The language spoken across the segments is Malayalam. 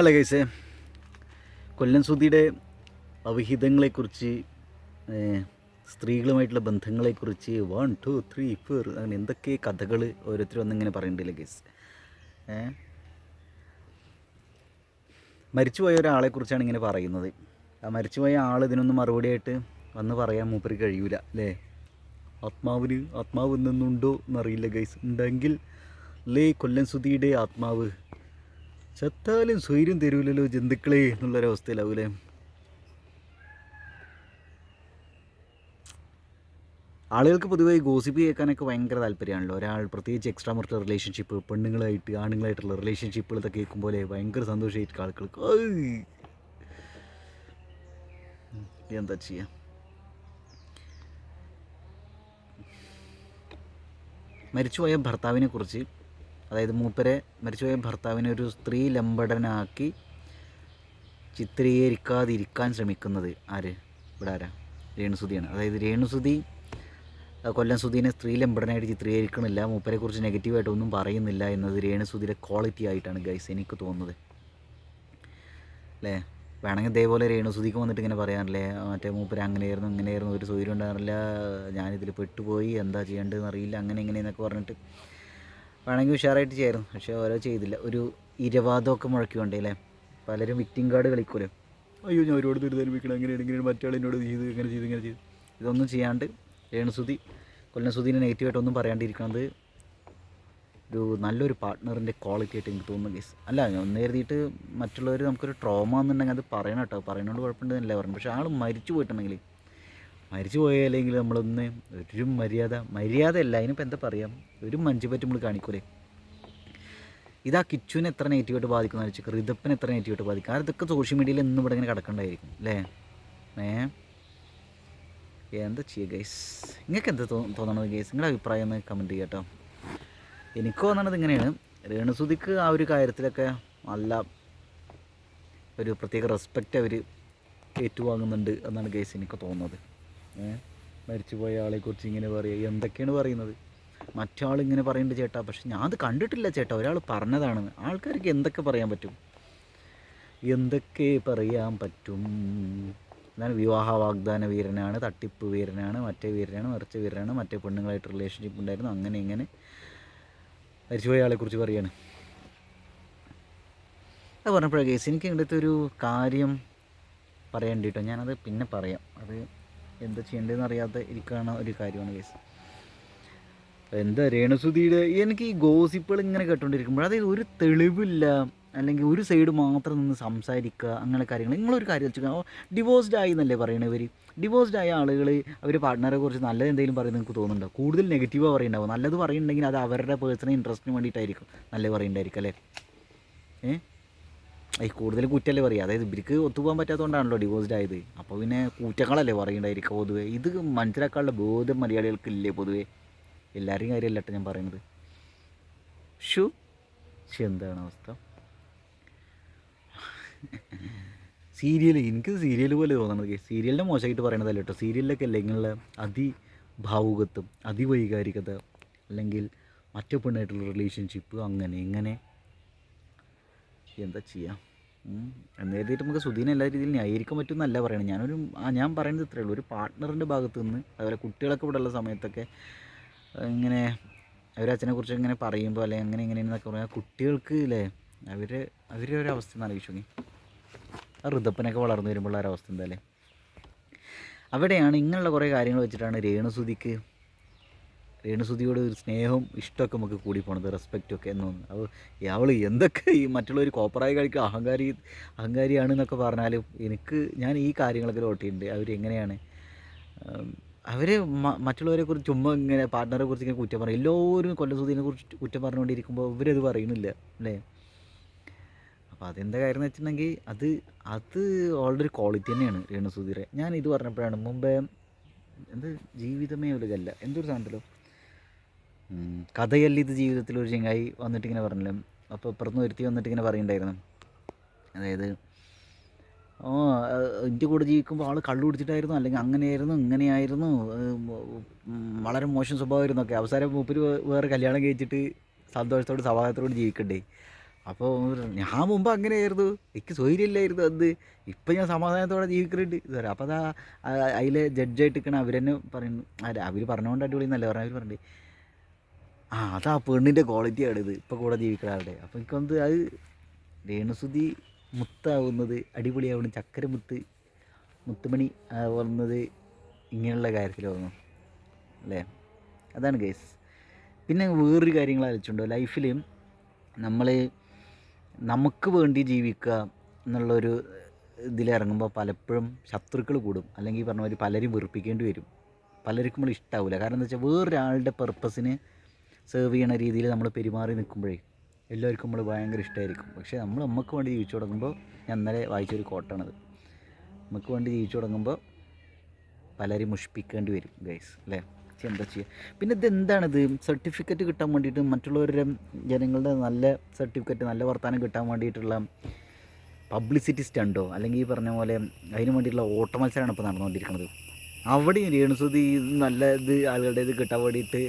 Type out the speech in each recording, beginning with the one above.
ഹലോ ഗൈസേ. കൊല്ലം സുധിയുടെ അവിഹിതങ്ങളെക്കുറിച്ച് സ്ത്രീകളുമായിട്ടുള്ള ബന്ധങ്ങളെക്കുറിച്ച് വൺ ടു ത്രീ ഫോർ അങ്ങനെ എന്തൊക്കെ കഥകൾ ഓരോരുത്തർ വന്നിങ്ങനെ പറയണ്ടല്ലേ ഗൈസ്. മരിച്ചുപോയ ഒരാളെക്കുറിച്ചാണ് ഇങ്ങനെ പറയുന്നത്. ആ മരിച്ചുപോയ ആൾ ഇതിനൊന്നും മറുപടിയായിട്ട് വന്ന് പറയാൻ മൂപ്പര് കഴിയൂല അല്ലേ? ആത്മാവിന് ആത്മാവ് നിന്നുണ്ടോ എന്നറിയില്ല ഗൈസ്. ഉണ്ടെങ്കിൽ ലേ കൊല്ലം സുധിയുടെ ആത്മാവ് ചത്താലും സ്വൈര്യം തരൂലല്ലോ ജന്തുക്കളെ എന്നുള്ളൊരവസ്ഥയിലാവൂലേ? ആളുകൾക്ക് പൊതുവേ ഗോസിപ്പ് കേൾക്കാനൊക്കെ ഭയങ്കര താല്പര്യമാണല്ലോ. ഒരാൾ പ്രത്യേകിച്ച് എക്സ്ട്രാ മർട്ടൽ റിലേഷൻഷിപ്പ് പെണ്ണുങ്ങളായിട്ട് ആണുങ്ങളായിട്ടുള്ള റിലേഷൻഷിപ്പുകൾ ഇതൊക്കെ കേൾക്കുമ്പോൾ ഭയങ്കര സന്തോഷമായിരിക്കും ആളുകൾക്ക്. എന്താ ചെയ്യാം? മരിച്ചുപോയ ഭർത്താവിനെ കുറിച്ച് അതായത് മൂപ്പരെ മരിച്ചുപോയ ഭർത്താവിനെ ഒരു സ്ത്രീ ലംബടനാക്കി ചിത്രീകരിക്കാതിരിക്കാൻ ശ്രമിക്കുന്നത് ആര്? ഇവിടെ ആരാ? രേണുസുതിയാണ്. അതായത് രേണുസുതി കൊല്ലം സുധീനെ സ്ത്രീ ലംബടനായിട്ട് ചിത്രീകരിക്കണില്ല. മൂപ്പരെ കുറിച്ച് നെഗറ്റീവായിട്ട് ഒന്നും പറയുന്നില്ല എന്നത് രേണുസുതിയുടെ ക്വാളിറ്റി ആയിട്ടാണ് ഗൈസ് എനിക്ക് തോന്നുന്നത്. അല്ലേ വേണമെങ്കിൽ ഇതേപോലെ രേണുസുതിക്ക് വന്നിട്ട് ഇങ്ങനെ പറയാറില്ലേ മറ്റേ മൂപ്പര് അങ്ങനെയായിരുന്നു ഇങ്ങനെയായിരുന്നു ഒരു സൗകര്യം ഉണ്ടായിരുന്നില്ല ഞാനിതിൽ പെട്ടുപോയി എന്താ ചെയ്യേണ്ടതെന്ന് അറിയില്ല അങ്ങനെ ഇങ്ങനെയെന്നൊക്കെ പറഞ്ഞിട്ട്. വേണമെങ്കിൽ ഉഷാറായിട്ട് ചെയ്യായിരുന്നു. പക്ഷേ ഓരോ ചെയ്തില്ല. ഒരു ഇരവാദമൊക്കെ മുഴക്കിക്കൊണ്ടേ അല്ലേ? പലരും വിക്ടിം കാർഡ് കളിക്കൂലേ? അയ്യോ ഞാൻ ഒരുപാട് ദുരിതനുഭവിക്കണം അങ്ങനെ ഇങ്ങനെ മറ്റാൾ എന്നോട് ചെയ്ത് ഇങ്ങനെ ചെയ്ത് ഇങ്ങനെ ചെയ്തു. ഇതൊന്നും ചെയ്യാണ്ട് രേണുസുതി കൊല്ലം നെഗറ്റീവായിട്ടൊന്നും പറയാണ്ടിരിക്കണത് ഒരു നല്ലൊരു പാർട്ട്ണറിന്റെ ക്വാളിറ്റി ആയിട്ട് എനിക്ക് തോന്നുന്നു ഗീസ് അല്ല ഒന്ന് കരുതിയിട്ട് മറ്റുള്ളവർ നമുക്കൊരു ട്രോമ എന്നുണ്ടെങ്കിൽ അത് പറയണം കേട്ടോ. പറയുന്നതുകൊണ്ട് കുഴപ്പമുണ്ടെന്നല്ല പറഞ്ഞു പക്ഷേ ആൾ മരിച്ചു പോയിട്ടുണ്ടെങ്കിൽ മരിച്ചു പോയാലെങ്കിൽ നമ്മളൊന്ന് ഒരു മര്യാദ മര്യാദ അല്ല അതിനിപ്പോൾ എന്താ പറയാം? ഒരു മഞ്ചുപറ്റ് നമ്മൾ കാണിക്കൂലേ? ഇതാ കിച്ചുവിനെ എത്ര നെഗറ്റീവായിട്ട് ബാധിക്കുന്ന വെച്ചാൽ ഋതപ്പിനെ എത്ര നെഗറ്റീവായിട്ട് ബാധിക്കും. ഇതൊക്കെ സോഷ്യൽ മീഡിയയിൽ എന്നും ഇവിടെ ഇങ്ങനെ കിടക്കണ്ടായിരിക്കും അല്ലേ? ഏ? എന്താ ചെയ്യുക ഗൈസ് നിങ്ങൾക്ക് എന്താ തോന്നണത് ഗൈസ് നിങ്ങളുടെ അഭിപ്രായം ഒന്ന് കമന്റ് ചെയ്യാം കേട്ടോ എനിക്ക് തോന്നണത് ഇങ്ങനെയാണ്. രേണുസുതിക്ക് ആ ഒരു കാര്യത്തിലൊക്കെ നല്ല ഒരു പ്രത്യേക റെസ്പെക്റ്റ് അവർ ഏറ്റുവാങ്ങുന്നുണ്ട് എന്നാണ് ഗൈസ് എനിക്ക് തോന്നുന്നത്. ഏ? മരിച്ചുപോയ ആളെക്കുറിച്ച് ഇങ്ങനെ പറയുക എന്തൊക്കെയാണ് പറയുന്നത്? മറ്റാൾ ഇങ്ങനെ പറയുന്നുണ്ട് ചേട്ടാ. പക്ഷെ ഞാൻ അത് കണ്ടിട്ടില്ല ചേട്ടാ. ഒരാൾ പറഞ്ഞതാണ്. ആൾക്കാർക്ക് എന്തൊക്കെ പറയാൻ പറ്റും? എന്തൊക്കെ പറയാൻ പറ്റും? എന്നാൽ വിവാഹ വാഗ്ദാന വീരനാണ് തട്ടിപ്പ് വീരനാണ് മറ്റേ വീരനാണ് മറിച്ച വീരനാണ് മറ്റേ പെണ്ണുങ്ങളായിട്ട് റിലേഷൻഷിപ്പ് ഉണ്ടായിരുന്നു. അങ്ങനെ ഇങ്ങനെ മരിച്ചുപോയ ആളെക്കുറിച്ച് പറയാണ്. അത് പറഞ്ഞപ്പോഴേ കേസ്. എനിക്ക് ഇവിടുത്തെ ഒരു കാര്യം പറയേണ്ടിട്ടോ ഞാനത് പിന്നെ പറയാം. അത് എന്താ ചെയ്യേണ്ടതെന്ന് അറിയാതെ ഇരിക്കുന്ന ഒരു കാര്യമാണ് കേസ് എന്താ രേണുസുതിയുടെ എനിക്ക് ഈ ഗോസിപ്പുകൾ ഇങ്ങനെ കേട്ടോണ്ടിരിക്കുമ്പോൾ അതായത് ഒരു തെളിവില്ല അല്ലെങ്കിൽ ഒരു സൈഡ് മാത്രം നിന്ന് സംസാരിക്കുക അങ്ങനെ കാര്യങ്ങൾ. നിങ്ങളൊരു കാര്യം വെച്ചാൽ ഡിവോഴ്സ്ഡ് ആയി എന്നല്ലേ പറയണേ ഇവർ ഡിവോഴ്സ്ഡ് ആയ ആളുകൾ അവർ പാർട്ട്ണറെ കുറിച്ച് നല്ലത് എന്തെങ്കിലും പറയുന്നത് നിങ്ങൾക്ക് തോന്നുന്നുണ്ടോ? കൂടുതൽ നെഗറ്റീവാണ് പറയുന്നുണ്ടാവും നല്ലത് പറയുന്നുണ്ടെങ്കിൽ അത് അവരുടെ പേഴ്സണൽ ഇൻട്രസ്റ്റിന് വേണ്ടിയിട്ടായിരിക്കും. നല്ലത് പറയുന്നുണ്ടായിരിക്കും അല്ലേ? ഏ? ഈ കൂടുതൽ കുറ്റല്ലേ പറയുക. അതായത് ഇവർക്ക് ഒത്തുപോകാൻ പറ്റാത്തതുകൊണ്ടാണല്ലോ ഡിവോഴ്സ്ഡ് ആയത്. അപ്പോൾ പിന്നെ കൂറ്റങ്ങളല്ലേ പറയുന്നുണ്ടായിരിക്കുക പൊതുവേ. ഇത് മനസ്സിലാക്കാനുള്ള ബോധം മലയാളികൾക്ക് ഇല്ലേ പൊതുവേ? എല്ലാവരെയും കാര്യമല്ല കേട്ടോ ഞാൻ പറയുന്നത് ഷു. പക്ഷെ എന്താണ് അവസ്ഥ? സീരിയൽ എനിക്ക് സീരിയൽ പോലെ തോന്നണത് സീരിയലിനെ മോശമായിട്ട് പറയണതല്ല കേട്ടോ. സീരിയലിലൊക്കെ ഇങ്ങനെയുള്ള അതിഭാവുകത്വം അതിവൈകാരികത അല്ലെങ്കിൽ മറ്റു പെണ്ണായിട്ടുള്ള റിലേഷൻഷിപ്പ് അങ്ങനെ ഇങ്ങനെ എന്താ ചെയ്യാം? എന്ന് നമുക്ക് സുധീനെ എല്ലാ രീതിയിലും ന്യായീകരിക്കാൻ പറ്റുമെന്നല്ല പറയണത്. ഞാനൊരു ഞാൻ പറയുന്നത് ഇത്രയേ ഉള്ളൂ. ഒരു പാർട്ട്ണറിന്റെ ഭാഗത്ത് നിന്ന് അതുപോലെ കുട്ടികളൊക്കെ ഇവിടെ ഉള്ള സമയത്തൊക്കെ ഇങ്ങനെ അവരച്ഛനെ കുറിച്ച് ഇങ്ങനെ പറയുമ്പോൾ അല്ലെങ്കിൽ അങ്ങനെ ഇങ്ങനെ എന്നൊക്കെ പറഞ്ഞാൽ കുട്ടികൾക്ക് ഇല്ലേ അവർ അവരുടെ ഒരു അവസ്ഥ ഒന്ന് ആലോചിച്ചു ആ ഋതപ്പനൊക്കെ വളർന്നു വരുമ്പോൾ ആ ഒരവസ്ഥ എന്താ അല്ലേ? അവിടെയാണ് ഇങ്ങനെയുള്ള കുറേ കാര്യങ്ങൾ വെച്ചിട്ടാണ് രേണുസുതിക്ക് രേണുസുതിയോട് ഒരു സ്നേഹവും ഇഷ്ടമൊക്കെ നമുക്ക് കൂടി പോണത് റെസ്പെക്റ്റും ഒക്കെ എന്ന് തോന്നുന്നു. അപ്പോൾ അവൾ എന്തൊക്കെ ഈ മറ്റുള്ളവർ കോപ്പറായി കഴിക്കുക അഹങ്കാരി അഹങ്കാരിയാണ് എന്നൊക്കെ പറഞ്ഞാലും എനിക്ക് ഞാൻ ഈ കാര്യങ്ങളൊക്കെ ഓട്ടിയിട്ടുണ്ട് അവരെങ്ങനെയാണ് അവർ മറ്റുള്ളവരെ കുറിച്ച് ചുമ്മാ ഇങ്ങനെ പാർട്ട്ണറെ കുറിച്ച് ഇങ്ങനെ കുറ്റം പറയും. എല്ലാവരും കൊല്ലസുദീനെ കുറിച്ച് കുറ്റം പറഞ്ഞുകൊണ്ടിരിക്കുമ്പോൾ ഇവരത് പറയുന്നില്ല അല്ലേ? അപ്പോൾ അതെന്താ കാര്യം എന്ന് വെച്ചിട്ടുണ്ടെങ്കിൽ അത് അത് ഓൾറെഡി ഒരു ക്വാളിറ്റി തന്നെയാണ് രേണുസുധീരെ ഞാൻ ഇത് പറഞ്ഞപ്പോഴാണ് മുമ്പേ എന്ത് ജീവിതമേ ഒരു കല്ല എന്തൊരു സാധനമല്ലോ കഥയല്ല ഇത് ജീവിതത്തിൽ ഒരു ചെങ്ങായി വന്നിട്ടിങ്ങനെ പറഞ്ഞല്ലോ? അപ്പോൾ ഇപ്പുറത്തുനിന്ന് ഒരുത്തി വന്നിട്ട് ഇങ്ങനെ പറയുന്നുണ്ടായിരുന്നു. അതായത് ഓ എന്റെ കൂടെ ജീവിക്കുമ്പോൾ ആൾ കള്ളു കുടിച്ചിട്ടായിരുന്നു അല്ലെങ്കിൽ അങ്ങനെയായിരുന്നു ഇങ്ങനെയായിരുന്നു വളരെ മോശം സ്വഭാവമായിരുന്നു ഒക്കെ അവസാനം മൂപ്പര് വേറെ കല്യാണം കഴിച്ചിട്ട് സന്തോഷത്തോട് സമാധാനത്തോട് ജീവിക്കണ്ടേ? അപ്പോൾ ഞാൻ മുമ്പ് അങ്ങനെയായിരുന്നു എനിക്ക് സ്വൈര്യമില്ലായിരുന്നു അത് ഇപ്പം ഞാൻ സമാധാനത്തോടെ ജീവിക്കുന്നുണ്ട് ഇത് പറയാം അപ്പോൾ അതാ അതിലെ ജഡ്ജായിട്ട് നിൽക്കണ അവരെന്നെ പറയുന്നു. അവർ പറഞ്ഞുകൊണ്ട് അടിപൊളി നല്ല പറഞ്ഞു അവർ പറഞ്ഞിട്ട് ആ അതാ പെണ്ണിന്റെ ക്വാളിറ്റിയാണ് ഇത്. ഇപ്പോൾ കൂടെ ജീവിക്കണ അപ്പം അപ്പോൾ എനിക്കൊന്ന് അത് രേണുസുതി മുത്താവുന്നത് അടിപൊളിയാവുന്നത് ചക്കര മുത്ത് മുത്തുമണി ആവുന്നത് ഇങ്ങനെയുള്ള കാര്യത്തിൽ വന്നു. അല്ലേ? അതാണ് കേസ് പിന്നെ വേറൊരു കാര്യങ്ങൾ ആലോചിച്ചുണ്ടോ ലൈഫിൽ നമ്മൾ നമുക്ക് വേണ്ടി ജീവിക്കുക എന്നുള്ളൊരു ഇതിലിറങ്ങുമ്പോൾ പലപ്പോഴും ശത്രുക്കൾ കൂടും. അല്ലെങ്കിൽ പറഞ്ഞ മാതിരി പലരും വെറുപ്പിക്കേണ്ടി വരും. പലർക്കും നമ്മൾ ഇഷ്ടാവില്ല കാരണം എന്താ വെച്ചാൽ വേറൊരാളുടെ പർപ്പസിന് സെർവ് ചെയ്യണ രീതിയിൽ നമ്മൾ പെരുമാറി നിൽക്കുമ്പോഴേ എല്ലാവർക്കും നമ്മൾ ഭയങ്കര ഇഷ്ടമായിരിക്കും പക്ഷേ നമ്മൾ നമുക്ക് വേണ്ടി ജീവിച്ചു തുടങ്ങുമ്പോൾ ഞാൻ ഇന്നലെ വായിച്ചൊരു കോട്ടാണത് നമുക്ക് വേണ്ടി ജീവിച്ചു തുടങ്ങുമ്പോൾ പലരും മുഷിപ്പിക്കേണ്ടി വരും ഗൈസ് അല്ലേ? എന്താ ചെയ്യുക പിന്നെ ഇത് എന്താണിത്? സർട്ടിഫിക്കറ്റ് കിട്ടാൻ വേണ്ടിയിട്ട് മറ്റുള്ളവരുടെ ജനങ്ങളുടെ നല്ല സർട്ടിഫിക്കറ്റ് നല്ല വർത്തമാനം കിട്ടാൻ വേണ്ടിയിട്ടുള്ള പബ്ലിസിറ്റി സ്റ്റണ്ടോ അല്ലെങ്കിൽ ഈ പറഞ്ഞ പോലെ അതിന് വേണ്ടിയിട്ടുള്ള ഓട്ട മത്സരമാണ് ഇപ്പോൾ നടന്നുകൊണ്ടിരിക്കുന്നത്. അവിടെയും രേണുസുതി നല്ല ഇത് ആളുകളുടെ ഇത് കിട്ടാൻ വേണ്ടിയിട്ട്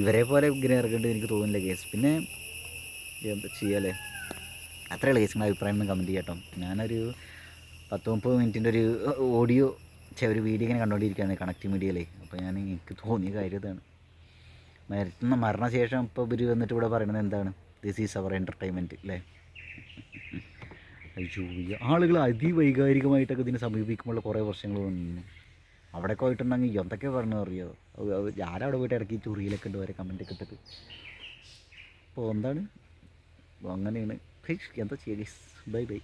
ഇവരെ പോലെ ഇങ്ങനെ ഇറങ്ങേണ്ടി എനിക്ക് തോന്നുന്നില്ല കേസ് പിന്നെ എന്താ ചെയ്യാല്ലേ അത്രയുള്ള കേസിന്റെ അഭിപ്രായം ഒന്ന് കമന്റ് ചെയ്യട്ടോ. ഞാനൊരു പത്ത് മുപ്പത് മിനിറ്റിന്റെ ഒരു ഓഡിയോ ഒരു വീഡിയോ ഇങ്ങനെ കണ്ടുകൊണ്ടിരിക്കുകയാണ് കണക്റ്റ് മീഡിയയിലേ അപ്പോൾ ഞാൻ എനിക്ക് തോന്നിയ കാര്യം ഇതാണ്. മരുന്ന മരണശേഷം ഇപ്പോൾ ഇവർ വന്നിട്ട് ഇവിടെ പറയുന്നത് എന്താണ്? ദിസ് ഈസ് അവർ എന്റർടൈൻമെന്റ് അല്ലേ അയ്യോ ആളുകൾ അതിവൈകാരികമായിട്ടൊക്കെ ഇതിനെ സമീപിക്കുമ്പോൾ കുറേ പ്രശ്നങ്ങൾ വന്നു. അവിടെ പോയിട്ടുണ്ടെങ്കിൽ എന്തൊക്കെ പറഞ്ഞു അറിയോ? ഞാനവിടെ പോയിട്ട് ഇറക്കി ചുറിയിലൊക്കെ ഉണ്ട് വരെ കമന്റൊക്കെ ഇട്ടിട്ട്. അപ്പോൾ എന്താണ്? അങ്ങനെയാണ്. എന്താ ചെയ്യുക ബൈ ബൈ